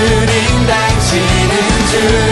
주님 당신은 주.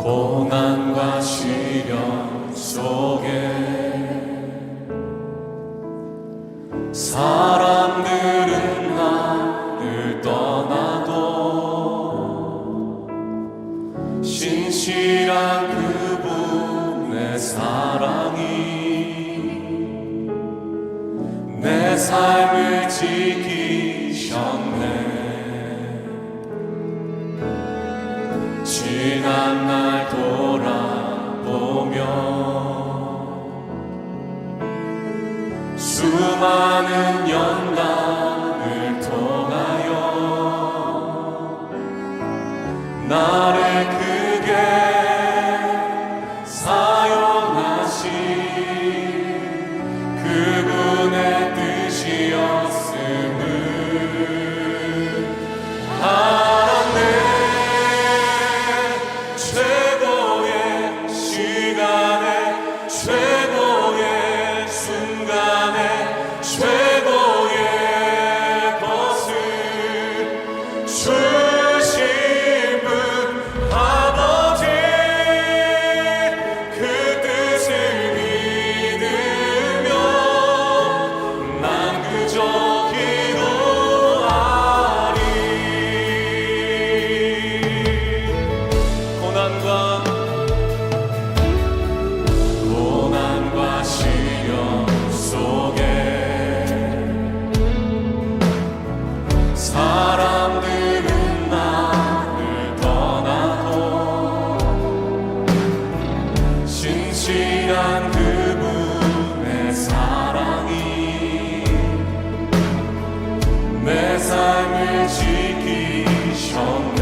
고난과 시련 속에 사람들은 나를 떠나도 신실한 그분의 사랑이 내 삶을 지키셨네. 나를 그 세상을 지키셨네.